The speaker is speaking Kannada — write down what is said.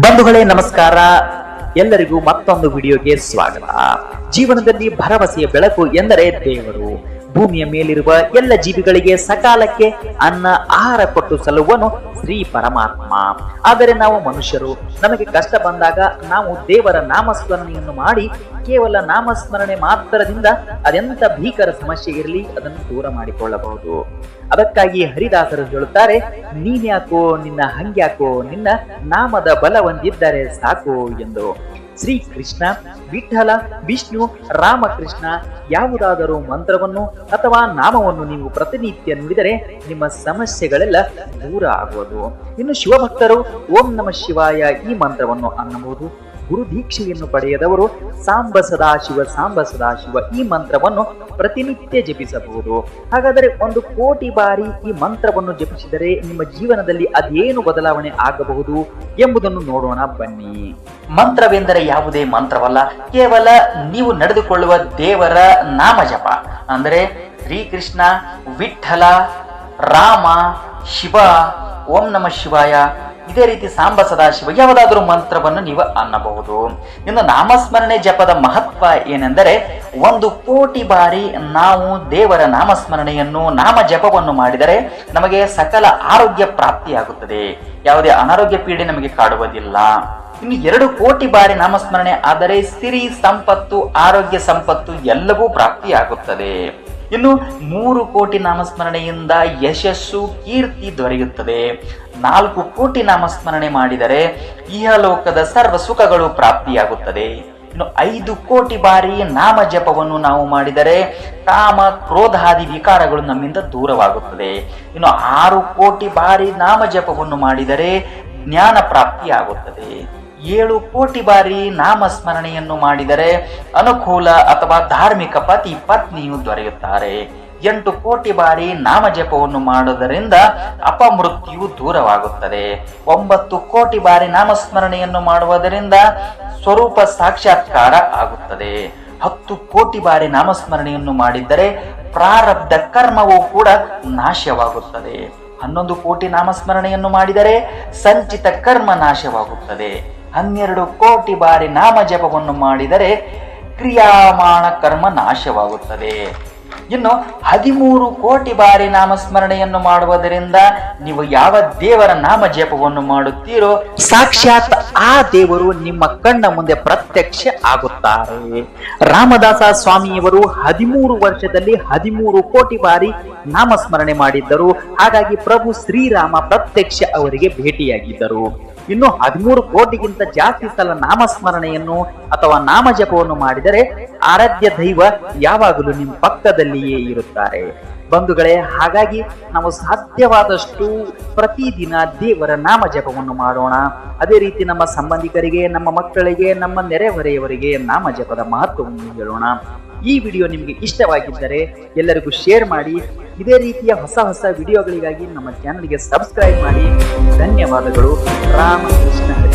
ಬಂಧುಗಳೇ ನಮಸ್ಕಾರ. ಎಲ್ಲರಿಗೂ ಮತ್ತೊಂದು ವಿಡಿಯೋಗೆ ಸ್ವಾಗತ. ಜೀವನದಲ್ಲಿ ಭರವಸೆಯ ಬೆಳಕು ಎಂದರೆ ದೇವರು. ಭೂಮಿಯ ಮೇಲಿರುವ ಎಲ್ಲ ಜೀವಿಗಳಿಗೆ ಸಕಾಲಕ್ಕೆ ಅನ್ನ ಆಹಾರ ಕೊಟ್ಟು ಸಲ್ಲುವನು ಶ್ರೀ ಪರಮಾತ್ಮ. ಆದರೆ ನಾವು ಮನುಷ್ಯರು, ನಮಗೆ ಕಷ್ಟ ಬಂದಾಗ ನಾವು ದೇವರ ನಾಮಸ್ಮರಣೆಯನ್ನು ಮಾಡಿ ಕೇವಲ ನಾಮಸ್ಮರಣೆ ಮಾತ್ರದಿಂದ ಅದೆಂತ ಭೀಕರ ಸಮಸ್ಯೆ ಇರಲಿ, ಅದನ್ನು ದೂರ ಮಾಡಿಕೊಳ್ಳಬಹುದು. ಅದಕ್ಕಾಗಿ ಹರಿದಾಸರು ಹೇಳುತ್ತಾರೆ, ನೀನ್ಯಾಕೋ ನಿನ್ನ ಹಂಗ್ಯಾಕೋ ನಿನ್ನ ನಾಮದ ಬಲವಂದಿದ್ದರೆ ಸಾಕು ಎಂದು. ಶ್ರೀ ಕೃಷ್ಣ ವಿಠಲ, ವಿಷ್ಣು, ರಾಮಕೃಷ್ಣ ಯಾವುದಾದರೂ ಮಂತ್ರವನ್ನು ಅಥವಾ ನಾಮವನ್ನು ನೀವು ಪ್ರತಿನಿತ್ಯ ನುಡಿದರೆ ನಿಮ್ಮ ಸಮಸ್ಯೆಗಳೆಲ್ಲ ದೂರ ಆಗುವುದು. ಇನ್ನು ಶಿವಭಕ್ತರು ಓಂ ನಮ ಶಿವಾಯ ಈ ಮಂತ್ರವನ್ನು ಅನ್ನಬಹುದು. ಗುರು ದೀಕ್ಷೆಯನ್ನು ಪಡೆಯದವರು ಸಾಂಬ ಸದಾಶಿವ ಸಾಂಬ ಸದಾಶಿವ ಈ ಮಂತ್ರವನ್ನು ಪ್ರತಿನಿತ್ಯ ಜಪಿಸಬಹುದು. ಹಾಗಾದರೆ ಒಂದು ಕೋಟಿ ಬಾರಿ ಈ ಮಂತ್ರವನ್ನು ಜಪಿಸಿದರೆ ನಿಮ್ಮ ಜೀವನದಲ್ಲಿ ಅದೇನು ಬದಲಾವಣೆ ಆಗಬಹುದು ಎಂಬುದನ್ನು ನೋಡೋಣ ಬನ್ನಿ. ಮಂತ್ರವೆಂದರೆ ಯಾವುದೇ ಮಂತ್ರವಲ್ಲ, ಕೇವಲ ನೀವು ನಡೆದುಕೊಳ್ಳುವ ದೇವರ ನಾಮ ಜಪ ಅಂದರೆ ಶ್ರೀಕೃಷ್ಣ, ವಿಠಲ, ರಾಮ, ಶಿವ, ಓಂ ನಮ ಶಿವಾಯ ಇದೇ ರೀತಿ ಸಾಂಬ ಸದಾಶಿವ ಯಾವುದಾದ್ರೂ ಮಂತ್ರವನ್ನು ನೀವು ಅನ್ನಬಹುದು. ಇನ್ನು ನಾಮಸ್ಮರಣೆ ಜಪದ ಮಹತ್ವ ಏನೆಂದರೆ ಒಂದು ಕೋಟಿ ಬಾರಿ ನಾವು ದೇವರ ನಾಮಸ್ಮರಣೆಯನ್ನು, ನಾಮ ಜಪವನ್ನು ಮಾಡಿದರೆ ನಮಗೆ ಸಕಲ ಆರೋಗ್ಯ ಪ್ರಾಪ್ತಿಯಾಗುತ್ತದೆ. ಯಾವುದೇ ಅನಾರೋಗ್ಯ ಪೀಡೆ ನಮಗೆ ಕಾಡುವುದಿಲ್ಲ. ಇನ್ನು ಎರಡು ಕೋಟಿ ಬಾರಿ ನಾಮಸ್ಮರಣೆ ಆದರೆ ಸಿರಿ, ಸಂಪತ್ತು, ಆರೋಗ್ಯ ಸಂಪತ್ತು ಎಲ್ಲವೂ ಪ್ರಾಪ್ತಿಯಾಗುತ್ತದೆ. ಇನ್ನು ಮೂರು ಕೋಟಿ ನಾಮಸ್ಮರಣೆಯಿಂದ ಯಶಸ್ಸು ಕೀರ್ತಿ ದೊರೆಯುತ್ತದೆ. ನಾಲ್ಕು ಕೋಟಿ ನಾಮಸ್ಮರಣೆ ಮಾಡಿದರೆ ಇಹಲೋಕದ ಸರ್ವ ಸುಖಗಳು ಪ್ರಾಪ್ತಿಯಾಗುತ್ತದೆ. ಇನ್ನು ಐದು ಕೋಟಿ ಬಾರಿ ನಾಮ ಜಪವನ್ನು ನಾವು ಮಾಡಿದರೆ ಕಾಮ ಕ್ರೋಧಾದಿ ವಿಕಾರಗಳು ನಮ್ಮಿಂದ ದೂರವಾಗುತ್ತದೆ. ಇನ್ನು ಆರು ಕೋಟಿ ಬಾರಿ ನಾಮ ಜಪವನ್ನು ಮಾಡಿದರೆ ಜ್ಞಾನ ಪ್ರಾಪ್ತಿಯಾಗುತ್ತದೆ. ಏಳು ಕೋಟಿ ಬಾರಿ ನಾಮಸ್ಮರಣೆಯನ್ನು ಮಾಡಿದರೆ ಅನುಕೂಲ ಅಥವಾ ಧಾರ್ಮಿಕ ಪತಿ ಪತ್ನಿಯು ದೊರೆಯುತ್ತಾರೆ. ಎಂಟು ಕೋಟಿ ಬಾರಿ ನಾಮ ಜಪವನ್ನು ಮಾಡುವುದರಿಂದ ಅಪಮೃತ್ಯು ದೂರವಾಗುತ್ತದೆ. ಒಂಬತ್ತು ಕೋಟಿ ಬಾರಿ ನಾಮಸ್ಮರಣೆಯನ್ನು ಮಾಡುವುದರಿಂದ ಸ್ವರೂಪ ಸಾಕ್ಷಾತ್ಕಾರ ಆಗುತ್ತದೆ. ಹತ್ತು ಕೋಟಿ ಬಾರಿ ನಾಮಸ್ಮರಣೆಯನ್ನು ಮಾಡಿದ್ದರೆ ಪ್ರಾರಬ್ಧ ಕರ್ಮವೂ ಕೂಡ ನಾಶವಾಗುತ್ತದೆ. ಹನ್ನೊಂದು ಕೋಟಿ ನಾಮಸ್ಮರಣೆಯನ್ನು ಮಾಡಿದರೆ ಸಂಚಿತ ಕರ್ಮ ನಾಶವಾಗುತ್ತದೆ. ಹನ್ನೆರಡು ಕೋಟಿ ಬಾರಿ ನಾಮ ಜಪವನ್ನು ಮಾಡಿದರೆ ಕ್ರಿಯಾಮಾಣ ಕರ್ಮ ನಾಶವಾಗುತ್ತದೆ. ಇನ್ನು ಹದಿಮೂರು ಕೋಟಿ ಬಾರಿ ನಾಮಸ್ಮರಣೆಯನ್ನು ಮಾಡುವುದರಿಂದ ನೀವು ಯಾವ ದೇವರ ನಾಮ ಜಪವನ್ನು ಮಾಡುತ್ತೀರೋ ಸಾಕ್ಷಾತ್ ಆ ದೇವರು ನಿಮ್ಮ ಕಣ್ಣ ಮುಂದೆ ಪ್ರತ್ಯಕ್ಷ ಆಗುತ್ತಾರೆ. ರಾಮದಾಸ ಸ್ವಾಮಿಯವರು ಹದಿಮೂರು ವರ್ಷದಲ್ಲಿ ಹದಿಮೂರು ಕೋಟಿ ಬಾರಿ ನಾಮಸ್ಮರಣೆ ಮಾಡಿದ್ದರು. ಹಾಗಾಗಿ ಪ್ರಭು ಶ್ರೀರಾಮ ಪ್ರತ್ಯಕ್ಷ ಅವರಿಗೆ ಭೇಟಿಯಾಗಿದ್ದರು. ಇನ್ನು ಹದಿಮೂರು ಕೋಟಿಗಿಂತ ಜಾಸ್ತಿ ಸಲ ನಾಮಸ್ಮರಣೆಯನ್ನು ಅಥವಾ ನಾಮ ಜಪವನ್ನು ಮಾಡಿದರೆ ಆರಾಧ್ಯ ದೈವ ಯಾವಾಗಲೂ ನಿಮ್ಮ ಪಕ್ಕದಲ್ಲಿಯೇ ಇರುತ್ತಾರೆ. ಬಂಧುಗಳೇ, ಹಾಗಾಗಿ ನಾವು ಸಾಧ್ಯವಾದಷ್ಟು ಪ್ರತಿದಿನ ದೇವರ ನಾಮ ಜಪವನ್ನು ಮಾಡೋಣ. ಅದೇ ರೀತಿ ನಮ್ಮ ಸಂಬಂಧಿಕರಿಗೆ, ನಮ್ಮ ಮಕ್ಕಳಿಗೆ, ನಮ್ಮ ನೆರೆಹೊರೆಯವರಿಗೆ ನಾಮ ಜಪದ ಮಹತ್ವವನ್ನು ಹೇಳೋಣ. ಈ ವಿಡಿಯೋ ನಿಮಗೆ ಇಷ್ಟವಾಗಿದ್ದರೆ ಎಲ್ಲರಿಗೂ ಶೇರ್ ಮಾಡಿ, ಇದೇ ರೀತಿಯ ಹೊಸ ಹೊಸ ವಿಡಿಯೋಗಳಿಗಾಗಿ ನಮ್ಮ ಚಾನಲ್ಗೆ ಸಬ್ಸ್ಕ್ರೈಬ್ ಮಾಡಿ. ಧನ್ಯವಾದಗಳು. ರಾಮಕೃಷ್ಣ